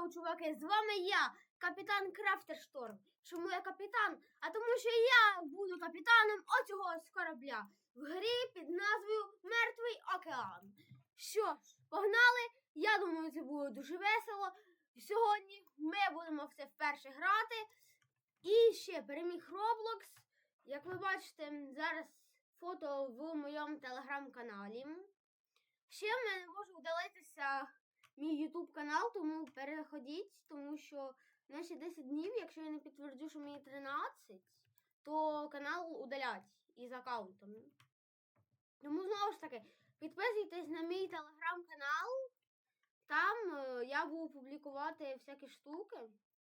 йоу, чуваки, з вами я, капітан Крафтершторм. Чому я капітан? А тому що я буду капітаном оцього з корабля в грі під назвою Мертвий океан. Що ж, погнали? Я думаю, це буде дуже весело. Сьогодні ми будемо все вперше грати. І ще переміг Roblox. Як ви бачите, зараз фото в моєму телеграм-каналі. Ще в мене може удалитися мій YouTube канал, тому переходіть, тому що на ще 10 днів, якщо я не підтверджу, що мені 13, то канал удалять із аккаунтом. Тому знову ж таки, підписуйтесь на мій телеграм-канал. Там е, я буду публікувати всякі штуки.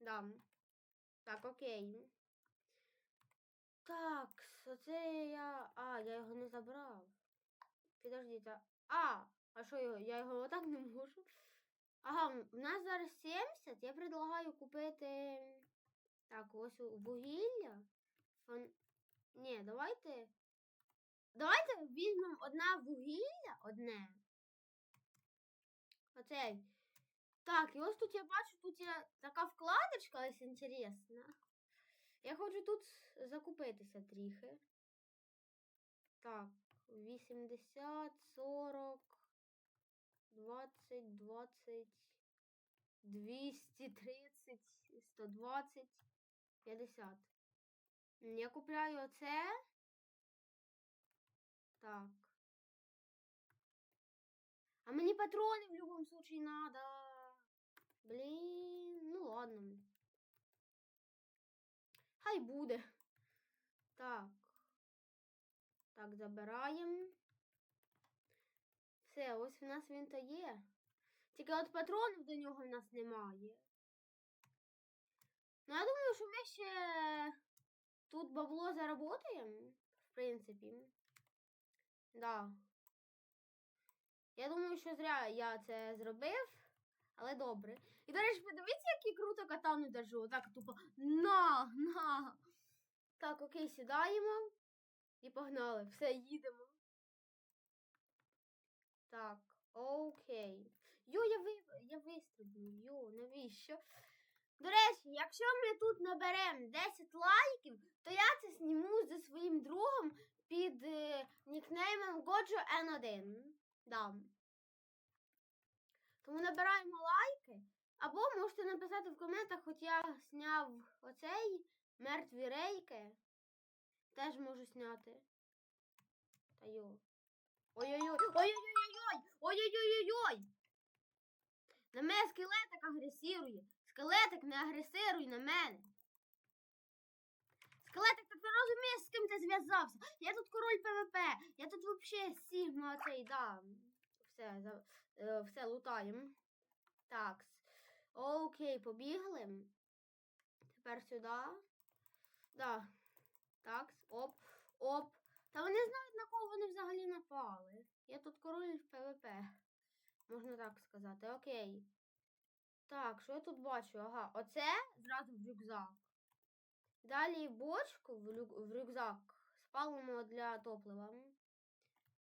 Да. Так, окей. Так, оце я. А, я його не забрав. Підождіть, а. А, що його? Я його отак не можу. Ага, в нас зараз 70. Я предлагаю купити. Так, ось вугілля. Фон... Ні, давайте. Давайте візьмемо одне вугілля, одне. Оцей. Так, і ось тут я бачу, тут є така вкладочка ось інтересна. Я хочу тут закупитися трохи. Так, 80, 40, 20, 20, 230, 120, 50. М, Я купляю оце. Так. А мені патрони в будь-якому случае надо. Блін, ну ладно. Хай буде. Так. Так, забираємо. Все, ось в нас він то є. Тільки от патронів до нього в нас немає. Ну, я думаю, що ми ще тут бабло заработаємо, в принципі. Да. Я думаю, що зря я це зробив, але добре. І, до речі, подивіться, який круто катану держу. Отак тупо на, на. Так, окей, сідаємо. І погнали. Все, їдемо. Так, окей. Йо, я ви... я вистрибну. Йо, навіщо? До речі, якщо ми тут наберемо 10 лайків, то я це зніму зі своїм другом під е, нікнеймом Gojo N1. Да. Тому набираємо лайки. Або можете написати в коментах, хоч я зняв оцей мертві рейки. Теж можу зняти. Та йо. Ой-ой-ой! Ой-ой-ой-ой! Ой-ой-ой-ой! На мене скелетик агресирує. Скелетик не агресируй на мене. Скелетик, ти розумієш, з ким ти зв'язався? Я тут король ПВП. Я тут вообще Сігма цей, да. Все, за, е, все лутаємо. Так. Окей, побігли. Тепер сюди. Да. Так, оп, оп. Та вони знають, на кого вони взагалі напали. Я тут король в ПВП. Можна так сказати. Окей. Так, що я тут бачу? Ага, оце зразу в рюкзак. Далі бочку в, рю- в рюкзак спалимо для топлива.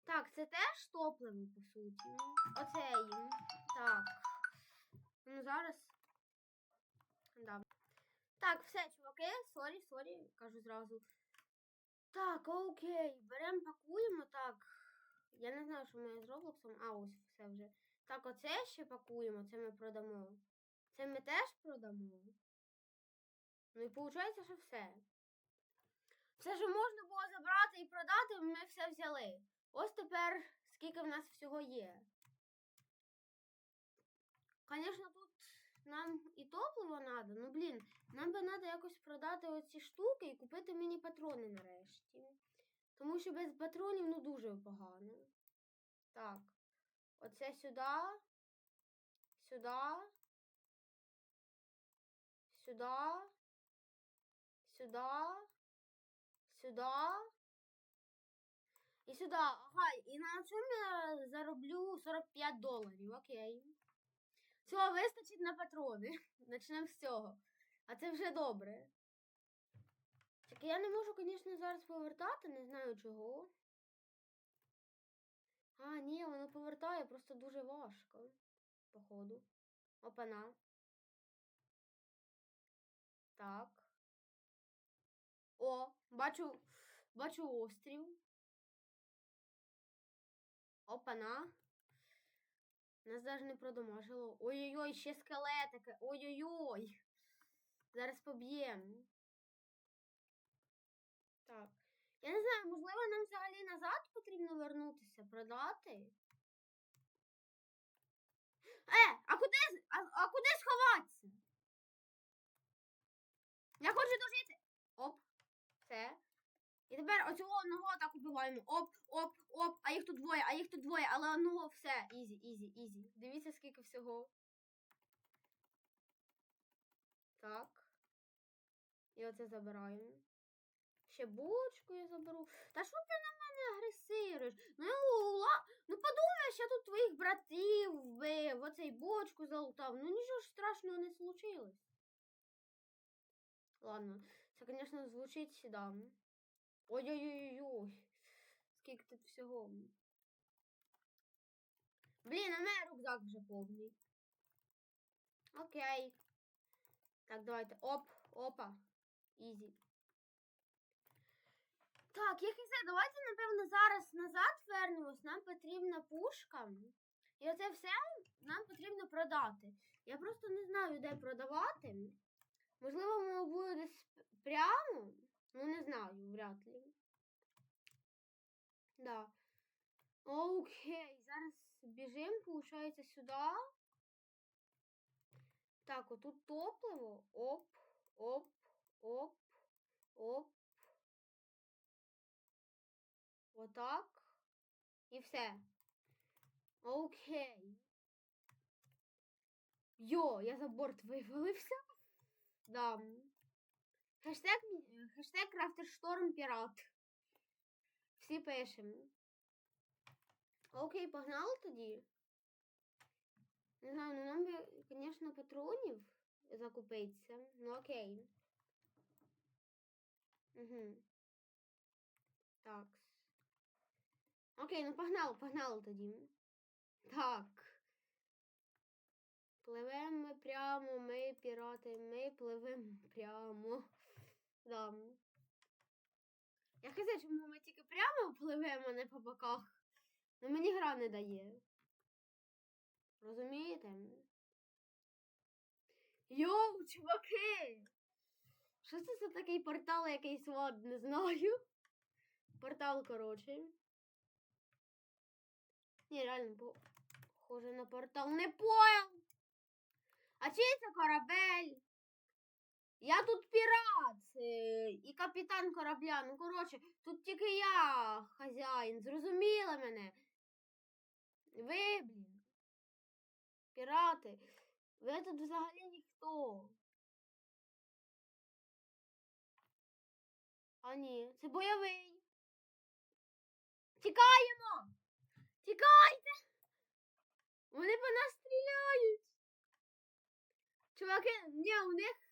Так, це теж топливо, по суті. Оцей. Так. Ну, зараз. Да. Так, все, чуваки, сорі, сорі, кажу зразу. Так, окей, беремо, пакуємо, так. Я не знаю, що ми з Роблоксом. А, ось все вже. Так, оце ще пакуємо, це ми продамо. Це ми теж продамо. Ну і виходить, що все. Все, що можна було забрати і продати, ми все взяли. Ось тепер скільки в нас всього є. Звісно, тут нам і топливо треба, ну блін, нам би треба якось продати оці штуки і купити мені патрони нарешті. Тому що без патронів ну дуже погано. Так. Оце сюди. Сюди. Сюди. Сюди. Сюди. І сюди. Ага, і на цьому я зароблю 45 доларів. Окей. Цього вистачить на патрони. Почнемо з цього. А це вже добре. Так я не можу, звісно, зараз повертати, не знаю чого. А, ні, воно повертає просто дуже важко. Походу. Опана. Так. О, бачу, бачу острів. Опана. Нас даже не продамажило. Ой-ой-ой, ще скелетики. Ой-ой-ой. Зараз поб'ємо. Так. Я не знаю, можливо, нам взагалі назад потрібно вернутися, продати. Е, а куди, а, а куди сховатися? Я хочу дожити. І тепер оцього одного так убиваємо. Оп, оп, оп. А їх тут двоє, а їх тут двоє, але одного все. Ізі, ізі, ізі. Дивіться, скільки всього. Так. І оце забираємо. Ще бочку я заберу. Та що ти на мене агресируєш? Ну, ла... ну подумаєш, я тут твоїх братів вбив, оцей бочку залутав. Ну нічого ж страшного не случилось. Ладно, це, звісно, звучить да. Ой-ой-ой-ой. Скільки тут всього. Блін, а мене рюкзак вже повний. Окей. Так, давайте. Оп, опа. Ізі. Так, як і все, давайте, напевно, зараз назад вернемось. Нам потрібна пушка. І оце все нам потрібно продати. Я просто не знаю, де продавати. Можливо, воно буде десь прямо. Ну, не знаю, вряд ли. Да. Окей, зараз біжимо, виходить, сюди. Так, отут топливо. Оп, оп, оп, оп. Отак. І все. Окей. Йо, я за борт вивалився. Да. Хештег, мі- хештег крафтершторм пірат. Всі пишемо. Окей, погнали тоді. Не знаю, ну нам би, звісно, патронів закупитися. Ну окей. Угу. Так. Окей, ну погнали, погнали тоді. Так. Пливемо ми прямо, ми пірати, ми пливемо прямо. Да. Я казав, чому ми тільки прямо пливемо, не по боках. Ну мені гра не дає. Розумієте? Йоу, чуваки! Що це за такий портал якийсь вод, не знаю. Портал, коротше. Ні, реально, похоже на портал. Не понял! А чий це корабель? Я тут пірат е, і капітан корабля. Ну, коротше, тут тільки я хазяїн. Зрозуміли мене? Ви, блін. Пірати. Ви тут взагалі ніхто. А ні, це бойовий. Тікаємо! Тікайте! Вони по нас стріляють. Чуваки, ні, у них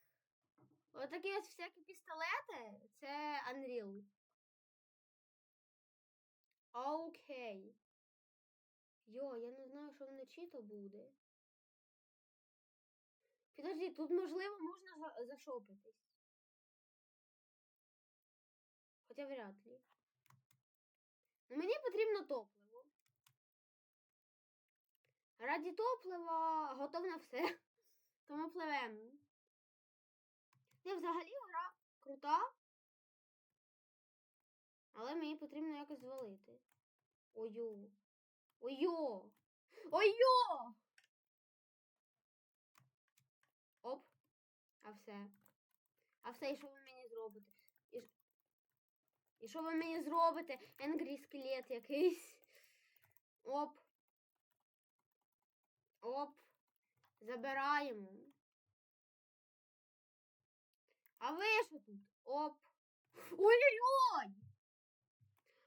отакі ось всякі пістолети. Це Unreal. Окей. Йо, я не знаю, що вночі то буде. Підожди, тут можливо можна за- зашопитись. Хоча вряд ли. Ну, мені потрібно топливо. Раді топлива готов на все. Тому пливемо. Не, взагалі гра крута. Але мені потрібно якось звалити. Ой-йо. Ой-йо. Ой-йо! Оп. А все. А все, і що ви мені зробите? І, і що ви мені зробите? Енгрі скелет якийсь. Оп. Оп. Забираємо. А ви що тут? Оп. Ой-ой-ой!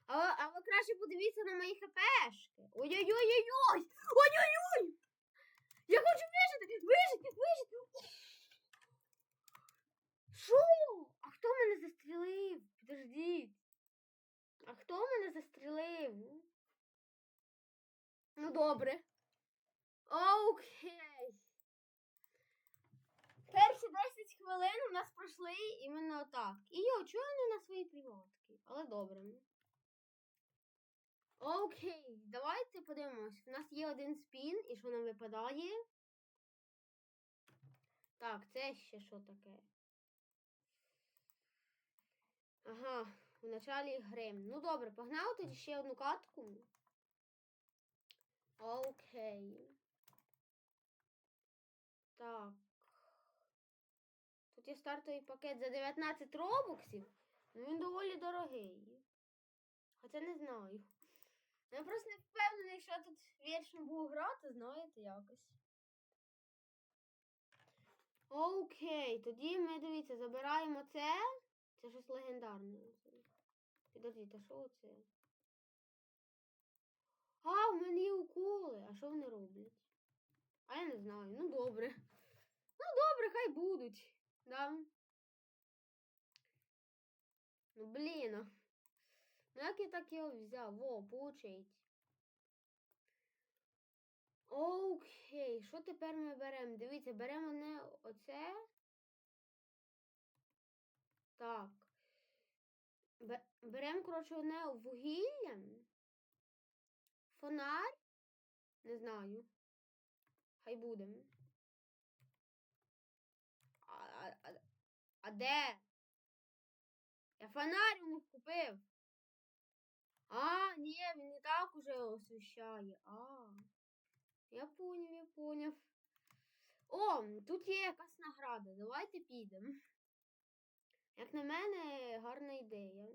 А, а ви краще подивіться на мої хпшки. Ой-ой-ой-ой-ой! Ой-ой-ой! Я хочу вижити! Вижити! Вижити! Що? А хто мене застрілив? Підождіть. А хто мене застрілив? Ну добре. Окей. Перші 10 хвилин у нас пройшли іменно так. І йо, чого не на свої приватки? Але добре. Окей, давайте подивимось. У нас є один спін, і що нам випадає? Так, це ще що таке? Ага, в началі гри. Ну добре, погнали тоді ще одну катку. Окей. Так. Є стартовий пакет за 19 робоксів. Ну він доволі дорогий. Хоча не знаю. Я просто не впевнений, що тут віршем буду грати, знаєте, якось. Окей, тоді ми дивіться, забираємо це. Це щось легендарне. Підождіть, а що це? А, в мене є уколи. А що вони роблять? А я не знаю. Ну добре. Ну добре, хай будуть. Да. Ну блін. Ну як я так його взяв? Во, получить. Окей, що тепер ми беремо? Дивіться, беремо не оце. Так. Беремо, коротше, одне вугілля. Фонарь. Не знаю. Хай буде. А, а, а, а де? Я фонарь у них купив. А, ні, він не так уже освіщає. А. Я поняв, я поняв. О, тут є якась награда. Давайте підемо. Як на мене, гарна ідея.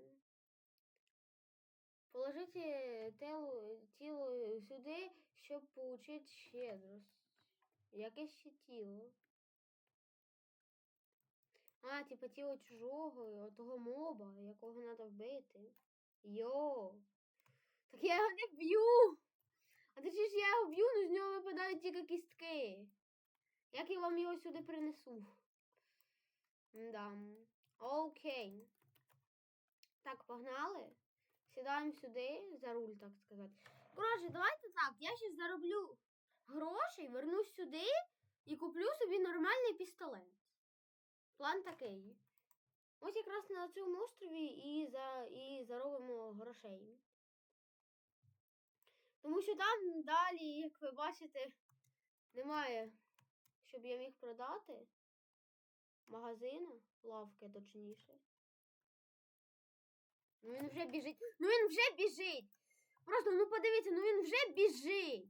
Положити тело, тіло сюди, щоб отримати щедрость. Яке ще тіло? А, типа тіло чужого, того моба, якого треба вбити. Йо. Так я його не вб'ю. А ти ж я його вб'ю, ну з нього випадають тільки кістки. Як я вам його сюди принесу? Да. Окей. Так, погнали. Сідаємо сюди за руль, так сказати. Коротше, давайте так. Я ще зароблю грошей, вернусь сюди і куплю собі нормальний пістолет. План такий. Ось якраз на цьому острові і, за, і заробимо грошей. Тому що там далі, як ви бачите, немає, щоб я міг продати магазина, лавки точніше. Ну він вже біжить. Ну він вже біжить. Просто ну подивіться, ну він вже біжить.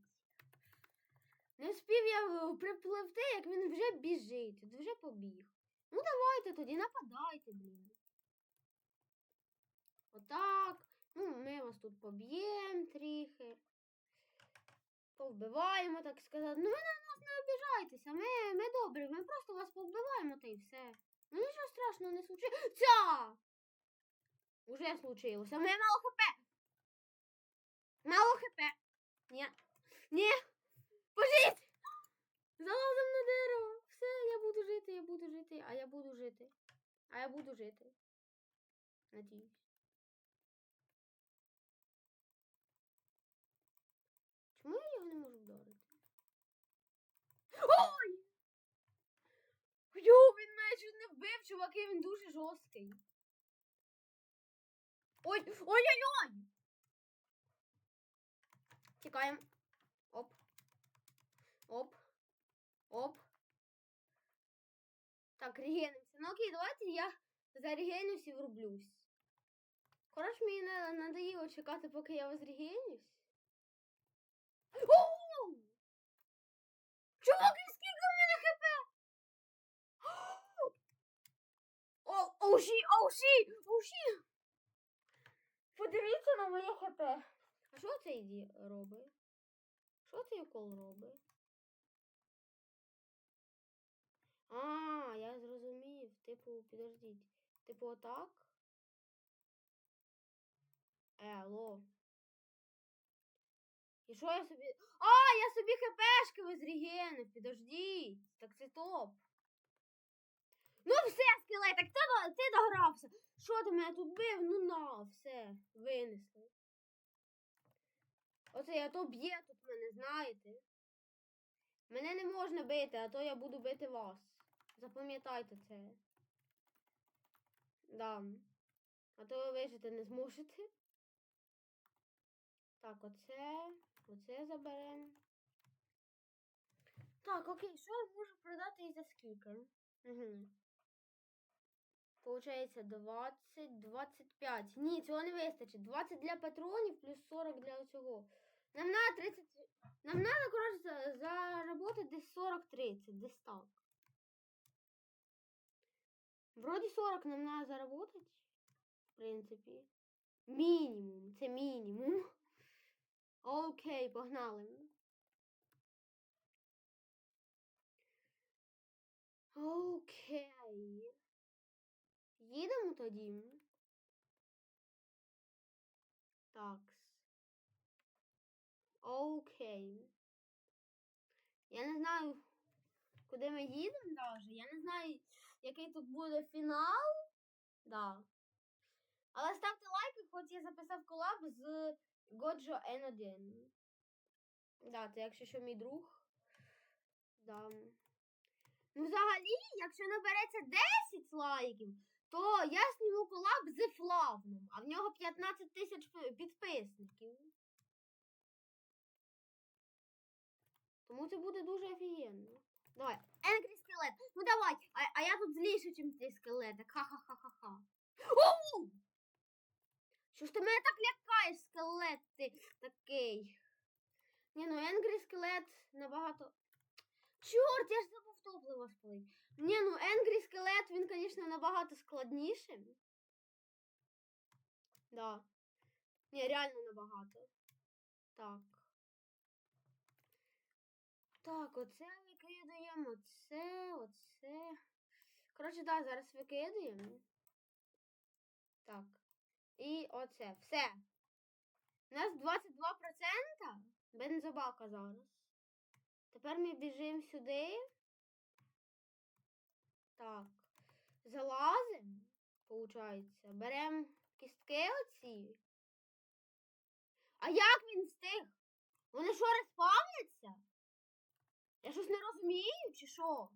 Не встиг я е, припливти, як він вже біжить. От Вже побіг. Ну давайте тоді нападайте, блін. Отак. Ну, ми вас тут поб'ємо трохи. Повбиваємо, так сказати. Ну ви на нас не обіжайтеся. Ми, ми добрі, ми просто вас повбиваємо та й все. Ну нічого страшного не случиться. Уже случилося. Мене мало хп. Мало хп. Ні. Ні. Пожіть! Залазим на дерево. Все, я буду жити, я буду жити, а я буду жити. А я буду жити. Надіюсь. Чому я його не можу вдарити? Ой! Йо, він мене чуть не вбив, чуваки, він дуже жорсткий. Ой, ой-ой-ой! Тікаємо. Оп. Оп. Оп. Так, регенуемся. Ну окей, давайте я зарегенюсь і врублюсь. Коротше, мені на- надоїло чекати, поки я возрегенюсь. Оу! Чуваки, скільки в мене хп? О, оуші, оуші, оуші! Подивіться на моє хп. А що цей ді робить? Що цей укол робить? А, я зрозумів. Типу, підождіть. Типу, отак? Е, алло. І що я собі. А, я собі хпшки возрегенив, підождіть. Так це топ. Ну все, скелетик, ти, ти догрався. Що ти мене тут бив? Ну на, все, винесли. Оце я то б'є тут мене, знаєте. Мене не можна бити, а то я буду бити вас. Запам'ятайте це. Да. А то ви вижити не зможете. Так, оце. Оце заберемо. Так, окей, що я можу продати і за скільки? Угу. Получається 20, 25. Ні, цього не вистачить. 20 для патронів плюс 40 для цього. Нам надо 30. Нам надо, коротше, за- заработать десь 40-30, десь так. Вроді 40 нам надо заработать, в принципі. Мінімум, це мінімум. Окей, погнали. Окей. Їдемо тоді. Такс. Окей. Я не знаю, куди ми їдемо даже. Я не знаю, який тут буде фінал. Да. Але ставте лайки, хоч я записав колаб з Годжо N1. Да, це якщо що мій друг. Да. Ну, взагалі, якщо набереться 10 лайків, то я зніму колаб з Флавном, а в нього 15 тисяч підписників. Тому це буде дуже офігенно. Давай. Енгрі скелет. Ну давай. А, а я тут зліше, чим цей скелетик. Ха-ха-ха-ха-ха. Оу! Що ж ти мене так лякаєш, скелет ти такий? Ні, ну Енгрі скелет набагато. Чорт, я ж забув топливо спалити. Ні, ну Енгрі скелет, він, звісно, набагато складніший. Да. Ні, реально набагато. Так. Так, оце викидаємо, оце, оце. Коротше, так, зараз викидаємо. Так. І оце. Все. У нас 22% бензобака зараз. Тепер ми біжимо сюди. Так. Залазимо, получається. Беремо кістки оці. А як він встиг? Вони що, респавняться? Я щось не розумію, чи що?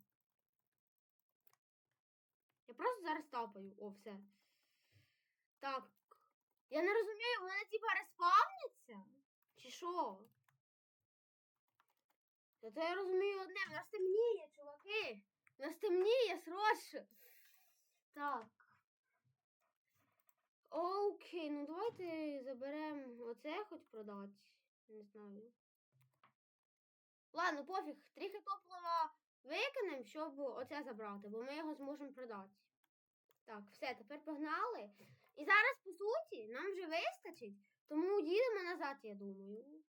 Я просто зараз тапаю. О, все. Так. Я не розумію, вони типа респавняться? Чи що? Зато я розумію одне, в нас темніє, чуваки. В нас темніє, срочно. Так. Окей, ну давайте заберемо оце хоч продати. Не знаю. Ладно, пофіг, трохи топлива викинемо, щоб оце забрати, бо ми його зможемо продати. Так, все, тепер погнали. І зараз, по суті, нам вже вистачить, тому їдемо назад, я думаю.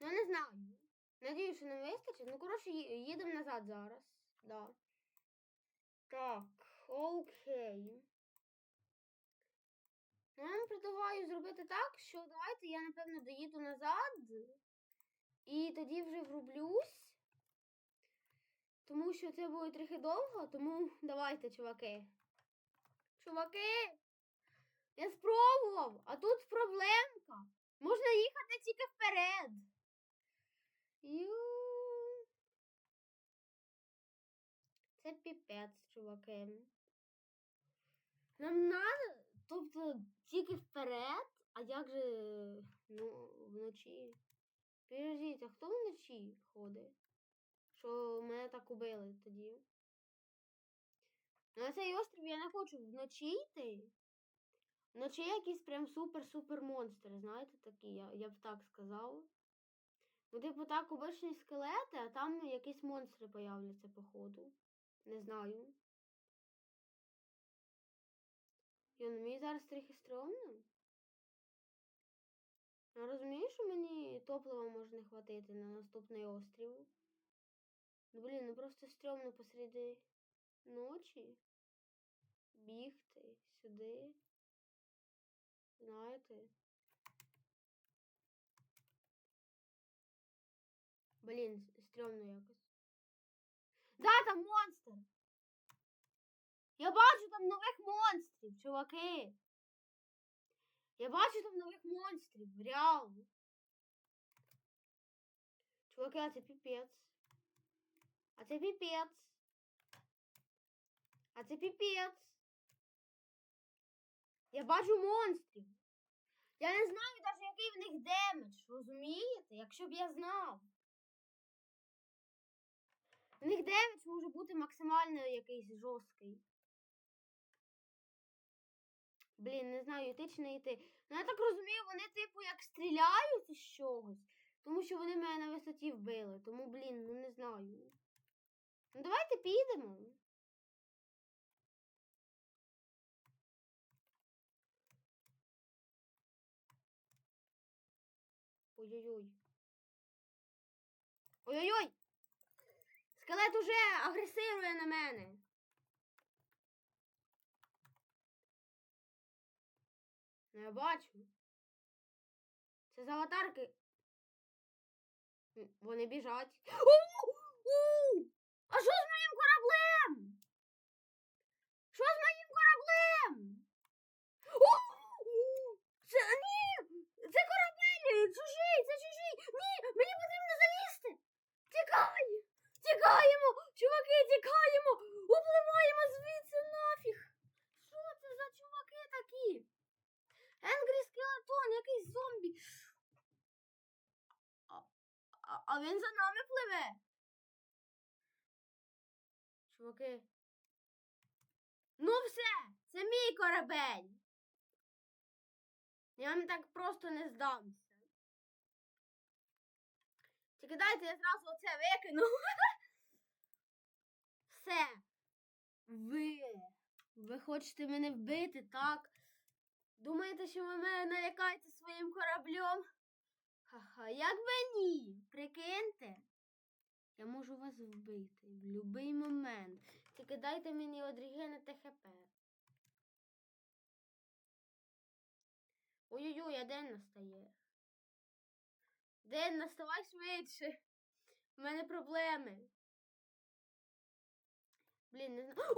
Ну, не знаю. Надію, що нам вистачить. Ну, коротше, їдемо назад зараз. Да. Так, окей. Ну, Я вам предлагаю зробити так, що давайте я, напевно, доїду назад. І тоді вже врублюсь. Тому що це буде трохи довго, тому давайте, чуваки. Чуваки! Я спробував, а тут проблемка. Можна їхати тільки вперед. Ю. Це піпець, чуваки. Нам надо, тобто тільки вперед, а як же ну, вночі? Підождіть, а хто вночі ходить? Що мене так убили тоді? Ну, На цей острів я не хочу вночі йти. Вночі якісь прям супер-супер монстри, знаєте, такі, я, я б так сказав. Ну, типу, так, обичні скелети, а там якісь монстри появляться, походу. Не знаю. Йо, ну мені зараз трохи стрьомно. Я розумію, що мені топлива може не хватити на наступний острів. Ну, блін, ну просто стрьомно посеред ночі бігти сюди. Знаєте? Блін, стрьомно якось. Да, там монстр! Я бачу там нових монстрів, чуваки! Я бачу там нових монстрів, реально. Чуваки, а це піпець. А це піпець. А це піпець. Я бачу монстрів. Я не знаю навіть, який в них демедж, розумієте? Якщо б я знав. В них демедж може бути максимально якийсь жорсткий. Блін, не знаю, йти чи не йти. Ну я так розумію, вони типу як стріляють із чогось. Тому що вони мене на висоті вбили. Тому, блін, ну не знаю. Ну давайте підемо. Ой-ой-ой. Ой-ой-ой! Скелет уже агресирує на мене. Ну, я бачу. Це з аватарки. Вони біжать. А що з моїм кораблем? Що з моїм кораблем? Це ні! Це корабель! Чужий! Це чужий! Ні! Мені потрібно залізти! Тікай! Тікаємо! Чуваки, тікаємо! Upливаємо звідси нафіг! Що це за чуваки такі? Енгрі скелетон, якийсь зомбі. А, він за нами пливе. Чуваки. Ну все, це мій корабель. Я вам так просто не здамся. Тільки дайте я зразу оце викину. Все. Ви. Ви хочете мене вбити, так? Думаєте, що ви мене налякаєте своїм кораблем? Ха-ха, як би ні, прикиньте. Я можу вас вбити в будь-який момент. Тільки дайте мені одрігенити ХП. Ой-ой-ой, а день настає. День, наставай швидше. У мене проблеми. Блін, не знаю.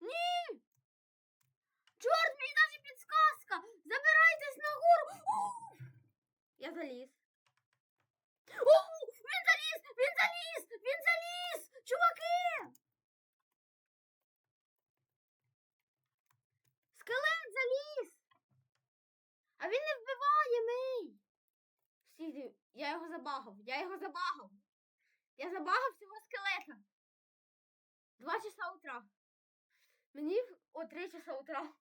Ні! Чорт, мені навіть підсказка! Забирайтесь нагору! У! Я заліз. У! Він заліз! Він заліз! Він заліз! Чуваки! Скелет заліз! А він не вбиває мій! Всі, я його забагав, я його забагав. Я забагав цього скелета. Два часа утра. Мені о три часа утра.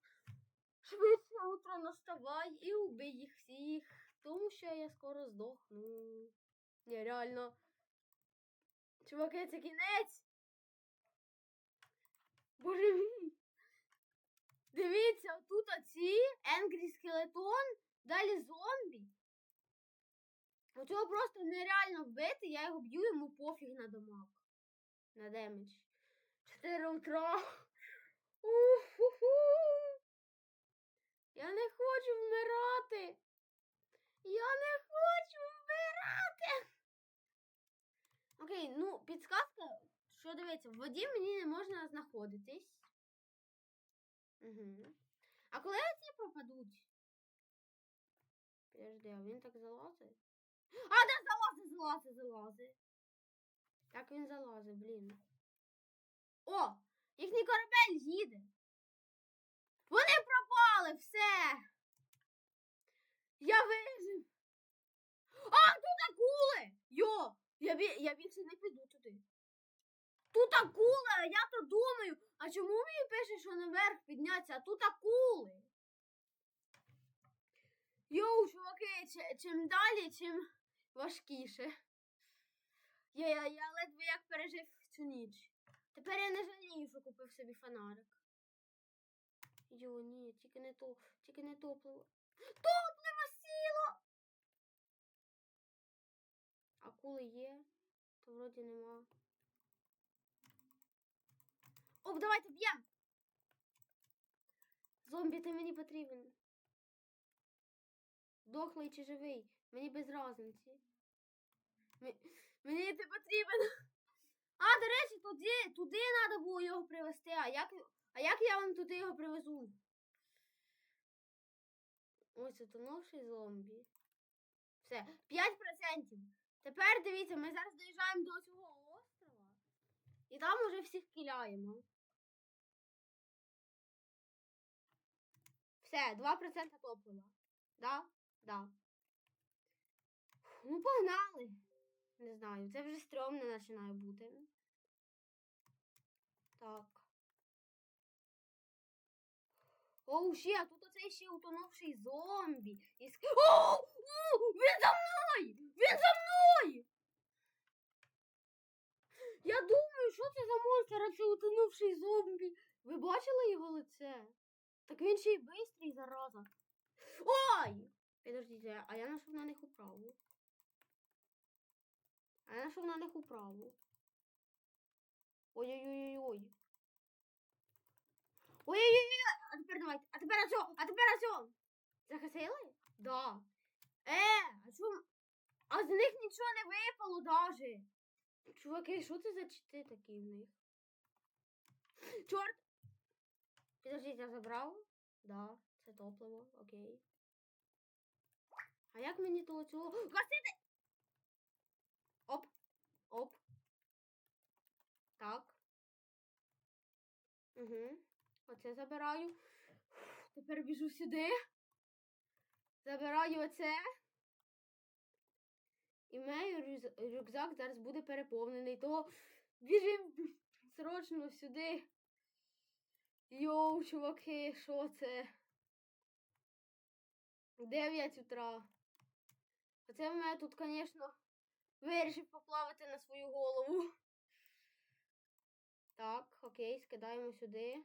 Швидше утро наставай і убий їх всіх, тому що я скоро здохну. Ні, реально. Чуваки, це кінець. Боже мій. Дивіться, тут оці Енгрі Скелетон, далі зомбі. Оцього просто нереально вбити, я його б'ю, йому пофіг на дамаг. На демедж. 4 утра. Уху. Я не хочу вмирати. Я не хочу вмирати. Окей, ну, підсказка, що дивіться, в воді мені не можна знаходитись. Угу. А коли ці пропадуть? Подожди, а він так залазить? А, да, залазить, залазить, залазить. Так він залазить, блін. О! Їхній корабель їде. Вони пропали, все. Я вижив. А, тут акули! Йо! Я, бі... я більше не піду туди. Тут акули, а я то думаю, а чому мені пише, що наверх підняться, а тут акули? Йоу, чуваки, чим далі, чим важкіше. Я, я, я ледве як пережив цю ніч. Тепер я не жалію, що купив собі фонарик. Йо, ні, тільки не то, тільки не топливо. Топливо сіло! Акули є, то вроді нема. Оп, давайте б'ємо! Зомбі, ти мені потрібен. Дохлий чи живий, мені без разниці. М- Мені ти потрібен. А, до речі, туди, туди треба було його привезти. А як, а як я вам туди його привезу? Ось утонувший зомбі. Все, 5%. Тепер дивіться, ми зараз доїжджаємо до цього острова. І там уже всіх кіляємо. Все, 2% топлива. Да? Да. Ну, погнали. Не знаю, це вже стрьомно починає бути. Так. Оу, ще, а тут оцей ще утонувший зомбі. І. О! О! Він за мною! Він за мною! Я думаю, що це за монстр, а це утонувший зомбі. Ви бачили його лице? Так він ще й бистрий, зараза. Ой! Підождіть, а я нашов на них управу. А я нашов на них управу. Ой-ой-ой-ой. Ой-ой-ой! Тепер давайте. А тепер оцьо! А тепер оцьо! Захисили? Да. Е, а чому? А з них нічого не випало даже. Чуваки, що це за чити такі в них? Чорт! Підождіть, я забрав? Да, це топливо, окей. А як мені то цього? Гасити! Оп, оп. Так. Угу. Оце забираю. Тепер біжу сюди. Забираю оце. І мій рюкзак зараз буде переповнений. То біжим срочно сюди. Йоу, чуваки, що це? 9 утра. Оце в мене тут, звісно, вирішив поплавати на свою голову. Так, окей, скидаємо сюди.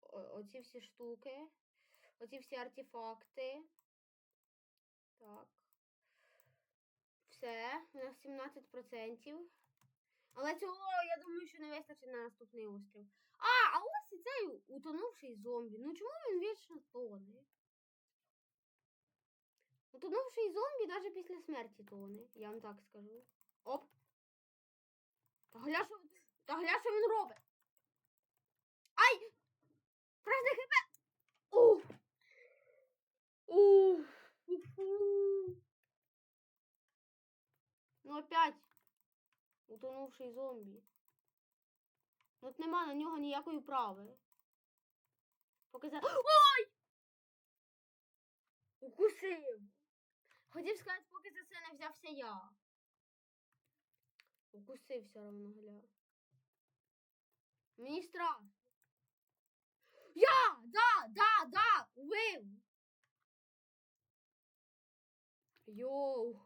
Оці всі штуки. Оці всі артефакти. Так. Все, у нас 17%. Але цього, я думаю, що не вистачить на наступний острів. А, а ось і цей утонувший зомбі. Ну чому він вічно тоне? Утонувший зомбі навіть після смерті тоне, я вам так скажу. Оп. Та гля, що, та гля, що він робить. Ай! Просто хп! Ух! Ну опять. Утонувший зомбі. Ну, От нема на нього ніякої прави. За. Ой! Укусив. Хотів сказати, поки за це не взявся я. Укусив все равно, гля. Мені страшно. Я! Да, да, да! Убив! Йоу.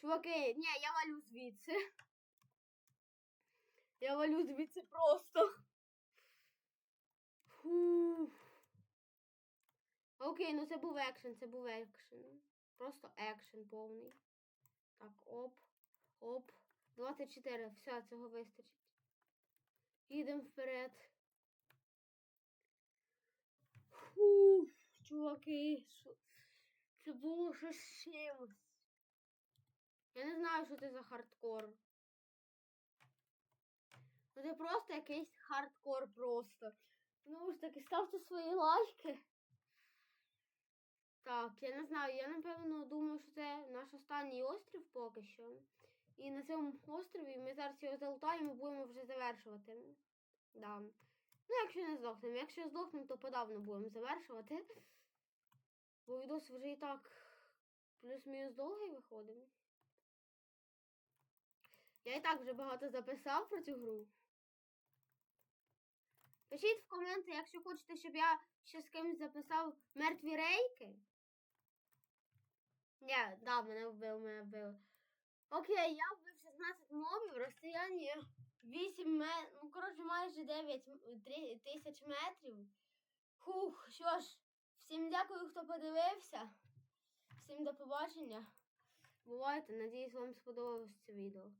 Чуваки, ні, я валю звідси. Я валю звідси просто. Фух. Окей, ну це був екшен, це був екшен. Просто екшен повний. Так, оп, оп. 24, все, цього вистачить. Їдемо вперед. Фух, чуваки. Це було щось з чимось. Я не знаю, що це за хардкор. Ну це просто якийсь хардкор просто. Ну ж таки, ставте свої лайки. Так, я не знаю, я напевно думаю, що це наш останній острів поки що. І на цьому острові ми зараз його залутаємо і будемо вже завершувати. Да. Ну, якщо не здохнемо. Якщо здохнемо, то подавно будемо завершувати. Бо відос вже і так плюс-мінус довгий виходить. Я і так вже багато записав про цю гру. Пишіть в коменти, якщо хочете, щоб я ще з кимось записав мертві рейки. Ні, да, мене вбив, мене вбив. Окей, я вбив 16 мобів, розстояння 8 метрів, ну, коротше, майже 9 тисяч метрів. Хух, що ж, всім дякую, хто подивився. Всім до побачення. Бувайте, надіюсь, вам сподобалось це відео.